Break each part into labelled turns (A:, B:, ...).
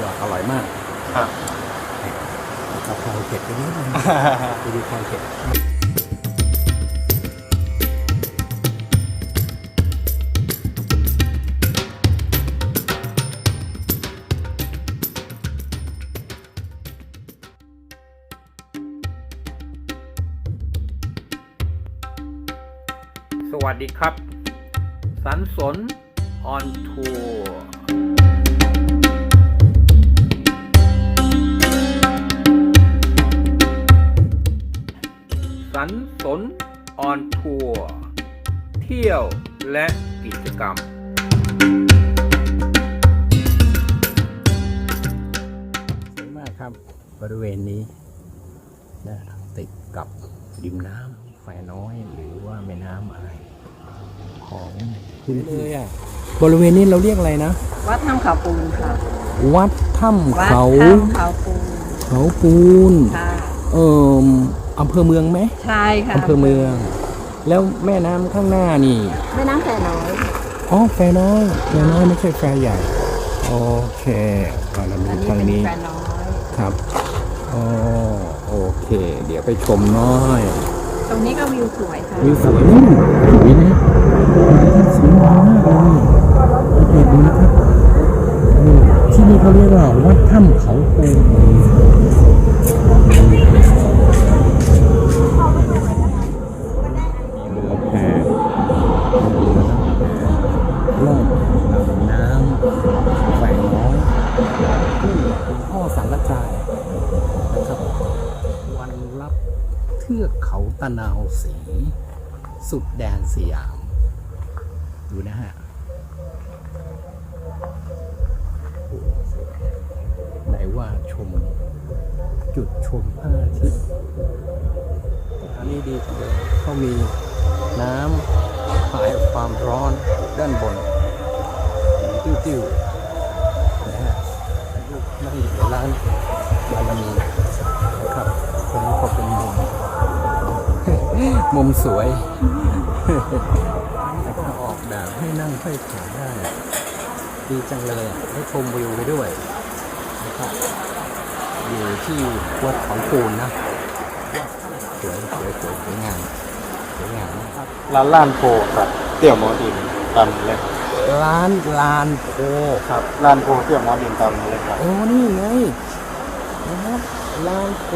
A: ยอดอร่อยมาก
B: ครับ
A: กะเพราเผ็ดไปนิดนึงไปดูความเผ็ด
C: สวัสดีครับ สันสนออนทัวร์ นสนออนทัวร์เที่ยวและกิจกรรม
A: สวยมากครับบริเวณนี้นะติดกับริมน้ำแควน้อยหรือว่าแม่น้ำอะไรของพื้นเลยอะบริเวณนี้เราเรียกอะไรนะ
D: วัดถ้ำเขาปูนค่ะ
A: วัดถ้ำ
D: วัด
A: เขา
D: ถ้ำเขาปูน
A: เขาปูน
D: ค่ะ
A: เอ่อ อำเภอเมืองไหม
D: ใช่ค่ะ
A: อำเภอเมือง แล้วแม่น้ำข้างหน้านี่
D: แม่น้ำแควน้อย
A: อ๋อแฟน้อยแฟน้อยไม่ใช่แฟใหญ่ โอเคเอาเราดู
D: อันนี้
A: ทาง
D: เป็น
A: นี้
D: แควน้อย
A: ครับอ๋อโอเค เดี๋ยวไปชมน้อย
D: ตรงนี้ก็วิวสวยค่ะ
A: วิวสวยนู่นสวยนะสวยงามมากเลยเด็กดูนะครับนี่ที่นี่เขาเรียกว่าวัดถ้ำเขาปูมี ตะนาวสี สุดแดนสยาม ดูนะฮะไหนว่าชม จุดชมพระอาทิตย์อันนี้ดีจังเลยเขามีน้ำคลายความร้อนด้านบนติ้วๆนะฮะนั่นอยู่ร้านบารมีนะครับตรงนี้ก็เป็น มุมมุมสวยแต่ก็ออกแบบให้นั่งห้อยขาได้ ดีจังเลยได้ชมวิวไปด้วยนะครับอยู่ที่วัดเขาปูนนะสวยสวยสวยสวยงามสวยงามนะครับ
B: ร้านล้านโพครับเตี่ยวหมอดินตำเลย
A: ร้านลานโพ
B: ครับร้านโพเตี่ยวหมอดินตำเลยครับ
A: โอ้นี่ไงนะครับลานโพ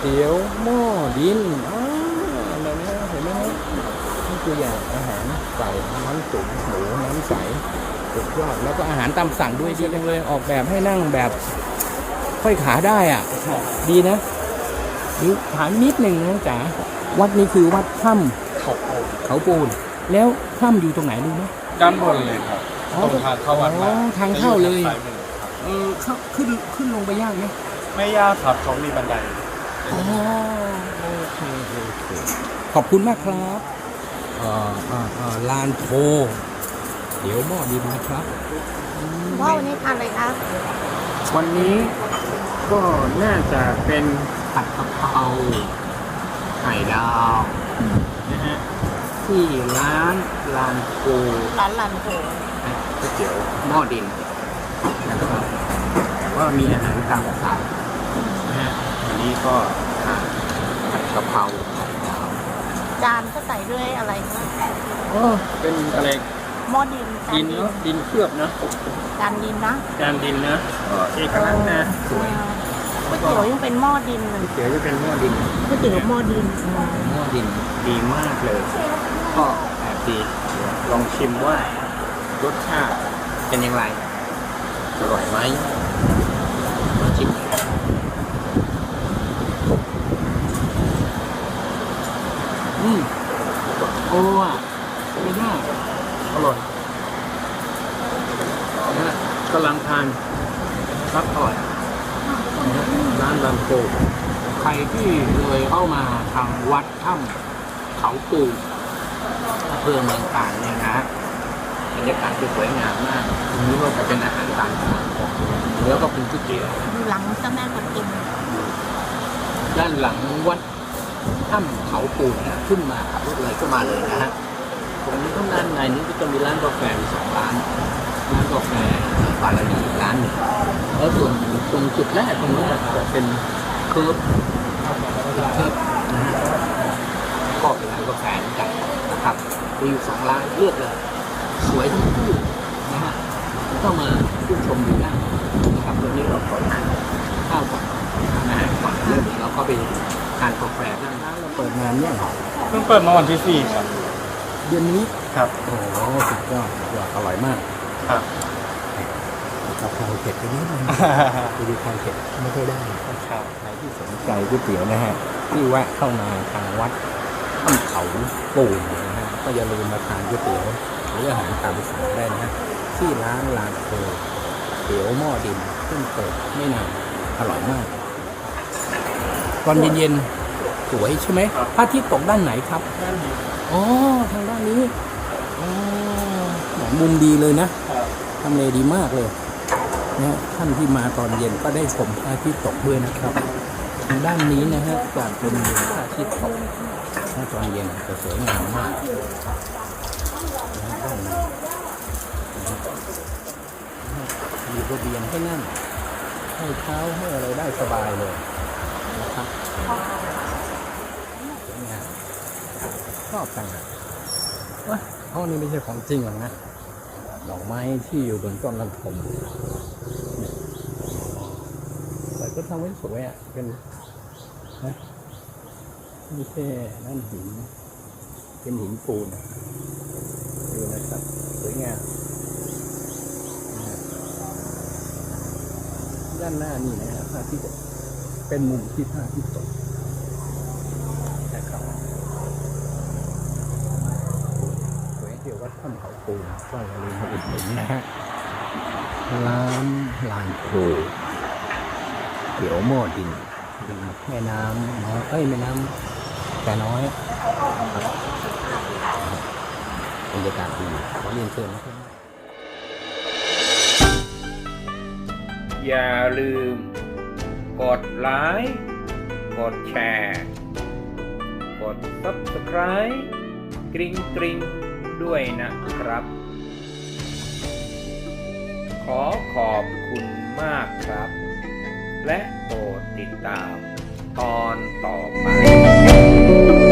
A: เตี๋ยวหม้อดินอ้าวอะไรนะเห็นไหมครับนี่ ตัวอย่างอาหารไก่น้ำตุ๋นหมูน้ำใสสุดยอดแล้วก็อาหารตามสั่งด้วยดีจังเลยออกแบบให้นั่งแบบค่อยขาได้อะ ดีนะหรือถามนิดหนึ่งนะจ๋าวัดนี้คือวัดถ้
B: ขอบคุณำ
A: เขาปูน แล้วถ้ำอยู่ตรงไหนรู้ไหม
B: ด้านบนเลยครับ
A: อ๋อ
B: ตรงทางเข้าวัด
A: อ๋
B: มา
A: อทางเข้าเลย
B: จะอทงซ้มือครับ
A: เออเข้าขึ้นขึ้นลงไปยากไหม
B: ไม่ยากครับเขามีบันได
A: อ๋อโอเคโอเคขอบคุณมากครับ ลานโพเดี๋ยวหม้อดินนะครับ
D: พ่อวันนี้ทานอะไรคะ
A: วันนี้ก็น่าจะเป็นผัดกะเพราไข่ดาวนะฮะที่ร้านลานโพ
D: ร้านลันโถ
A: ก๋วยเตี๋ยวหม้อดินนะครับว่ามีอาหารตามสั่งนะฮะวันนี้ก็ทานผัดกะเพราไข่ดาว
D: จานก็ใส่ด้วยอะไรคะ
A: อ๋อเป็นอะไร
D: หม้อดินจา
A: ดินเนาะดินเคลือบเนาะ
D: จานดินนะ
A: จานดินนะก็เอกลักษณ์นะสวย
D: ก๋วยเตี๋ยวยังเป็นหม้อดินเลย
A: เดี๋ยวจะเป็นหม้อดิน
D: ก๋วยเตี๋ยวหม้อดิน
A: หม้อดินดีมากเลย ก็แอบดีลองชิมว่ารสชาติเป็นอย่างไรอร่อยไหมลองชิมอืมโอ้อะไม่ได้อร่อยนะฮะกำลังทานครับอร่อยร้านบางโพใครที่เลยเข้ามาทางวัดถ้ำเขาปูอำเภอเมืองตากเนี่ยนะฮะบรรยากาศคือสวยงามมากตรงนี้ก็จะเป็นอาหารตามสั่งแล้วก็เป็นก๋วยเตี๋ยว
D: อยู่หลังเจ้าแม่กวนอิม
A: ด้านหลังวัด ถ้ำเขาปูนนะขึ้นมาขับรถเลยก็มาเลยนะฮะตรงนี้ข้างด้านในนี้ก็จะมีร้านกาแฟสองร้านร้านกาแฟปาราดีร้านหนึ่งแล้วส่วนตรงจุดแรกตรงนี้จะเป็นเคิร์ฟเคิร์ฟนะฮะก็เป็นร้านกาแฟเหมือนกันนะครับมีอยู่สองร้านเลือกเลยสวยทั้งคู่นะฮะก็มาชื่นชมดูได้นะครับวันนี้เราขอทานข้าวก่อนนะฮะก่อนเริ่มเราก็ไปทานกาแฟ นร้านเราเปิดงานเนี่ยง
B: เพิ่งเปิดมาวันที่สี่ครับ
A: เดือนนี้
B: ครับ
A: โอ้โหสุดยอดสุดยอดอร่อยมาก
B: ครับ
A: กับไข่เผ็ดไปนิดนึงไปดูไข่เผ็ดไม่ค่อยได้
B: ครับ
A: ใครที่สนใจก๋วยเตี๋ยวนะฮะที่แวะเข้ามาทางวัดถ้ำเขาปูนนะฮะก็อย่าลืมมาทานก๋วยเตี๋ยวหรืออาหารตามสั่งได้นะฮะที่ร้านลานโคเตี๋ยวหม้อดินซึ่งเปิดไม่นานอร่อยมากตอนเย็นๆ สวยใช่ไหมพระอาทิตย์ตกด้านไหนครับ
B: ด้านนี้
A: อ๋อทางด้านนี้อ๋อมุมดีเลยนะ
B: ครับ
A: ทำเลดีมากเลยนะฮะท่านที่มาตอนเย็นก็ได้ชมพระอาทิตย์ตกด้วยนะครับทางด้านนี้นะฮะจากเป็นมุมพระอาทิตย์ตกนะตอนเย็นจะสวยงามมากนะฮะด้านในนะฮะมีระเบียงให้นั่งให้เท้าให้อะไรได้สบายเลยนะครับสวยงาม ชอบจังเลยว้าห้องนี้ไม่ใช่ของจริงหรอกนะดอกไม้ที่อยู่บนต้นลำพมแต่ก็ทำไว้สวยอะเป็นนะไม่ใช่นั่นหิน เป็นหินปูนดูนะครับสวยงามด้านหน้านี่นะฮะพระอาที่ตกเป็นมุมที่พระอาที่ตกนะครับ ส วยเที่ยววัดถ้ำเขาปูนก็อย่าลืมมาอุดหนุนนะฮะร้านลานโคเดี๋ยวหม้อดินริมแม่น้ำน้อยเอ้ยแม่น้ำแต่น้อยครับบรรยากาศดีขอเรียนเชิญนะครับ
C: อย่าลืม กดไลค์ กดแชร์ กด Subscribe กริ๊งกริ๊ง ด้วยนะครับ ขอขอบคุณมากครับ และโปรดติดตามตอนต่อไป